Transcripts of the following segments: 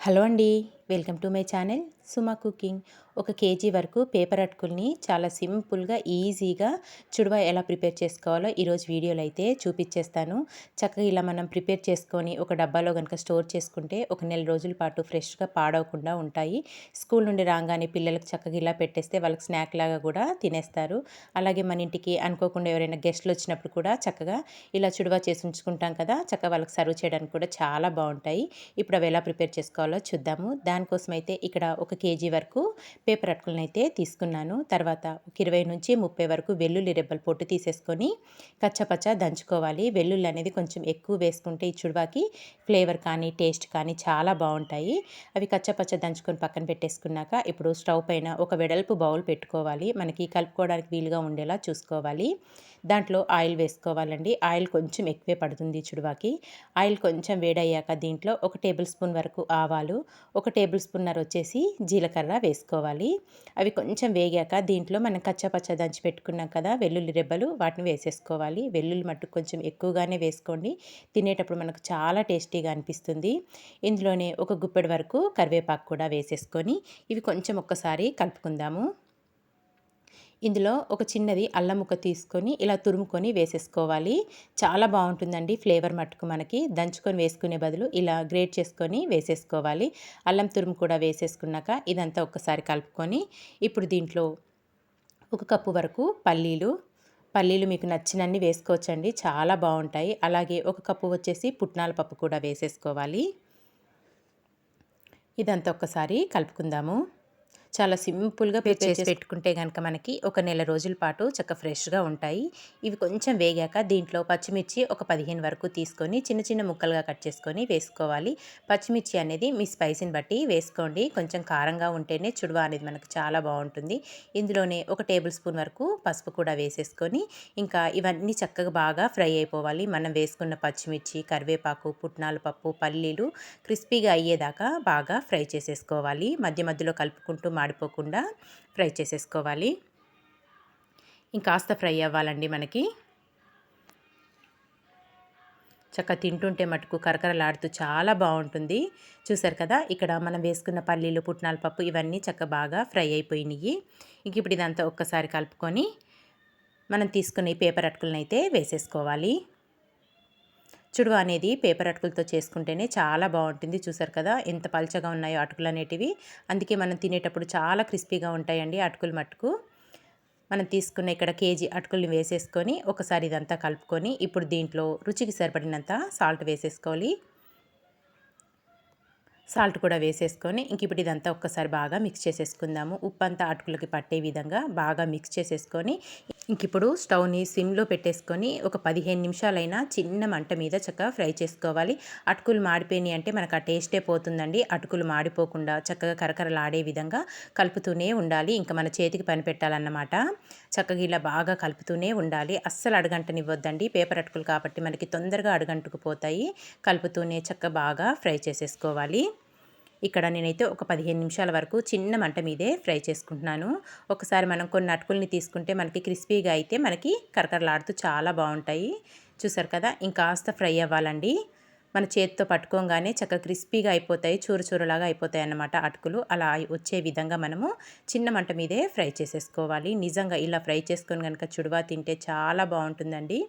Hello అండి welcome to my channel Suma cooking. ఒక KG వరకు పేపర్ అటుకుల్ని చాలా సింపుల్గా ఈజీగా చుడువ ఎలా ప్రిపేర్ చేసుకోవాలో ఈరోజు వీడియోలో అయితే చూపించేస్తాను చక్కగా ఇలా మనం ప్రిపేర్ చేసుకొని ఒక డబ్బాలో కనుక స్టోర్ చేసుకుంటే ఒక నెల రోజుల పాటు ఫ్రెష్గా పాడవకుండా ఉంటాయి. స్కూల్ నుండి రాగానే పిల్లలకు చక్కగా ఇలా పెట్టేస్తే వాళ్ళకి స్నాక్ లాగా కూడా తినేస్తారు. అలాగే మన ఇంటికి అనుకోకుండా ఎవరైనా గెస్ట్లు వచ్చినప్పుడు కూడా చక్కగా ఇలా చుడువ చేసి ఉంచుకుంటాం కదా చక్కగా వాళ్ళకి సర్వ్ చేయడానికి కూడా చాలా బాగుంటాయి. ఇప్పుడు అవి ఎలా ప్రిపేర్ చేసుకోవాలో చూద్దాము. దానికోసం అయితే ఇక్కడ ఒక కేజీ వరకు పేపర్ అటుకులను అయితే తీసుకున్నాను. తర్వాత ఒక ఇరవై నుంచి ముప్పై వరకు వెల్లుల్లి రెబ్బలు పొట్టు తీసేసుకొని కచ్చపచ్చ దంచుకోవాలి. వెల్లుల్లి అనేది కొంచెం ఎక్కువ వేసుకుంటే ఈ చుడువాకి ఫ్లేవర్ కానీ టేస్ట్ కానీ చాలా బాగుంటాయి. అవి కచ్చపచ్చ దంచుకొని పక్కన పెట్టేసుకున్నాక ఇప్పుడు స్టవ్ పైన ఒక వెడల్పు బౌల్ పెట్టుకోవాలి. మనకి కలుపుకోవడానికి వీలుగా ఉండేలా చూసుకోవాలి. దాంట్లో ఆయిల్ వేసుకోవాలండి. ఆయిల్ కొంచెం ఎక్కువే పడుతుంది చుడువాకి. ఆయిల్ కొంచెం వేడయ్యాక దీంట్లో ఒక టేబుల్ స్పూన్ వరకు ఆవాలు ఒక టేబుల్ స్పూన్నర్ వచ్చేసి జీలకర్ర వేసుకోవాలి. అవి కొంచెం వేగాక దీంట్లో మనం కచ్చపచ్చ దంచి పెట్టుకున్నాం కదా వెల్లుల్లి రెబ్బలు వాటిని వేసేసుకోవాలి. వెల్లుల్లి మట్టు కొంచెం ఎక్కువగానే వేసుకోండి. తినేటప్పుడు మనకు చాలా టేస్టీగా అనిపిస్తుంది. ఇందులోనే ఒక గుప్పెడు వరకు కరివేపాకు కూడా వేసేసుకొని ఇవి కొంచెం ఒక్కసారి కలుపుకుందాము. ఇందులో ఒక చిన్నది అల్లం ముక్క తీసుకొని ఇలా తురుముకొని వేసేసుకోవాలి. చాలా బాగుంటుందండి ఫ్లేవర్ మట్టుకు మనకి. దంచుకొని వేసుకునే బదులు ఇలా గ్రేట్ చేసుకొని వేసేసుకోవాలి. అల్లం తురుము కూడా వేసేసుకున్నాక ఇదంతా ఒక్కసారి కలుపుకొని ఇప్పుడు దీంట్లో ఒక కప్పు వరకు పల్లీలు. పల్లీలు మీకు నచ్చినన్ని వేసుకోవచ్చండి. చాలా బాగుంటాయి. అలాగే ఒక కప్పు వచ్చేసి పుట్నాల పప్పు కూడా వేసేసుకోవాలి. ఇదంతా ఒక్కసారి కలుపుకుందాము. చాలా సింపుల్గా ప్రిపేర్ చేసి పెట్టుకుంటే కనుక మనకి ఒక నెల రోజుల పాటు చక్క ఫ్రెష్గా ఉంటాయి. ఇవి కొంచెం వేగాక దీంట్లో పచ్చిమిర్చి ఒక పదిహేను వరకు తీసుకొని చిన్న చిన్న ముక్కలుగా కట్ చేసుకొని వేసుకోవాలి. పచ్చిమిర్చి అనేది మీ స్పైసీని బట్టి వేసుకోండి. కొంచెం కారంగా ఉంటేనే చుడువ అనేది మనకు చాలా బాగుంటుంది. ఇందులోనే ఒక టేబుల్ స్పూన్ వరకు పసుపు కూడా వేసేసుకొని ఇంకా ఇవన్నీ చక్కగా బాగా ఫ్రై అయిపోవాలి. మనం వేసుకున్న పచ్చిమిర్చి కరివేపాకు పుట్నాల పప్పు పల్లీలు క్రిస్పీగా అయ్యేదాకా బాగా ఫ్రై చేసేసుకోవాలి. మధ్య మధ్యలో కలుపుకుంటూ మాడిపోకుండా ఫ్రై చేసేసుకోవాలి. ఇంకాస్త ఫ్రై అవ్వాలండి మనకి. చక్క తింటుంటే మటుకు కరకరలాడుతూ చాలా బాగుంటుంది. చూసారు కదా ఇక్కడ మనం వేసుకున్న పల్లీలు పుట్నాల పప్పు ఇవన్నీ చక్క బాగా ఫ్రై అయిపోయినాయి ఇంక ఇప్పుడు ఇదంతా ఒక్కసారి కలుపుకొని మనం తీసుకున్న ఈ పేపర్ అటుకులను అయితే వేసేసుకోవాలి. చుడువ అనేది పేపర్ అటుకులతో చేసుకుంటేనే చాలా బాగుంటుంది. చూసారు కదా? ఎంత పల్చగా ఉన్నాయో అటుకులు అనేటివి. అందుకే మనం తినేటప్పుడు చాలా క్రిస్పీగా ఉంటాయండి అటుకులు మట్టుకు. మనం తీసుకున్న ఇక్కడ కేజీ అటుకుల్ని వేసేసుకొని ఒకసారి ఇదంతా కలుపుకొని ఇప్పుడు దీంట్లో రుచికి సరిపడినంత సాల్ట్ వేసేసుకోవాలి. సాల్ట్ కూడా వేసేసుకొని ఇంక ఇప్పుడు ఇదంతా ఒక్కసారి బాగా మిక్స్ చేసేసుకుందాము. ఉప్పు అంతా అటుకులకి పట్టే విధంగా బాగా మిక్స్ చేసేసుకొని ఇంక ఇప్పుడు స్టవ్ని సిమ్లో పెట్టేసుకొని ఒక పదిహేను నిమిషాలైనా చిన్న మంట మీద చక్కగా ఫ్రై చేసుకోవాలి. అటుకులు మాడిపోయినాయి అంటే మనకు ఆ టేస్టే పోతుందండి. అటుకులు మాడిపోకుండా చక్కగా కరకరలాడే విధంగా కలుపుతూనే ఉండాలి. ఇంకా మన చేతికి పని పెట్టాలన్నమాట. చక్కగా ఇలా బాగా కలుపుతూనే ఉండాలి. అస్సలు అడగంటనివ్వద్దండి. పేపర్ అటుకులు కాబట్టి మనకి తొందరగా అడగంటుకుపోతాయి. కలుపుతూనే చక్కగా బాగా ఫ్రై చేసేసుకోవాలి. ఇక్కడ నేనైతే ఒక పదిహేను నిమిషాల వరకు చిన్న మంట మీదే ఫ్రై చేసుకుంటున్నాను. ఒకసారి మనం కొన్ని అటుకుల్ని తీసుకుంటే మనకి క్రిస్పీగా అయితే మనకి కరకరలాడుతూ చాలా బాగుంటాయి. చూసారు కదా? ఇంకాస్త ఫ్రై అవ్వాలండి. మన చేతితో పట్టుకోగానే చక్కగా క్రిస్పీగా అయిపోతాయి చూరుచూరలాగా అయిపోతాయి అన్నమాట అటుకులు. అలా వచ్చే విధంగా మనము చిన్న మంట మీదే ఫ్రై చేసేసుకోవాలి. నిజంగా ఇలా ఫ్రై చేసుకొని కనుక చుడువా తింటే చాలా బాగుంటుందండి.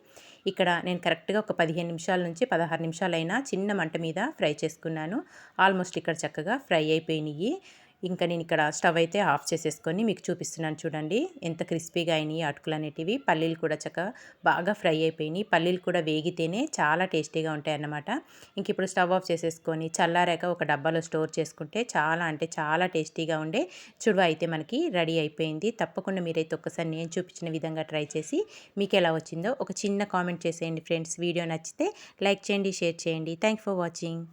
ఇక్కడ నేను కరెక్ట్గా ఒక పదిహేను నిమిషాల నుంచి పదహారు నిమిషాలైనా చిన్న మంట మీద ఫ్రై చేసుకున్నాను. ఆల్మోస్ట్ ఇక్కడ చక్కగా ఫ్రై అయిపోయినాయి ఇంకా నేను ఇక్కడ స్టవ్ అయితే ఆఫ్ చేసేసుకొని మీకు చూపిస్తున్నాను చూడండి. ఎంత క్రిస్పీగా అయినాయి అటుకులు అనేటివి. పల్లీలు కూడా చక్కగా బాగా ఫ్రై అయిపోయినాయి. పల్లీలు కూడా వేగితేనే చాలా టేస్టీగా ఉంటాయి అన్నమాట. ఇంక ఇప్పుడు స్టవ్ ఆఫ్ చేసేసుకొని చల్లారాక ఒక డబ్బాలో స్టోర్ చేసుకుంటే చాలా అంటే చాలా టేస్టీగా ఉండే చుడువ అయితే మనకి రెడీ అయిపోయింది. తప్పకుండా మీరైతే ఒక్కసారి నేను చూపించిన విధంగా ట్రై చేసి మీకు ఎలా వచ్చిందో ఒక చిన్న కామెంట్ చేసేయండి ఫ్రెండ్స్. వీడియో నచ్చితే లైక్ చేయండి షేర్ చేయండి. Thank for watching.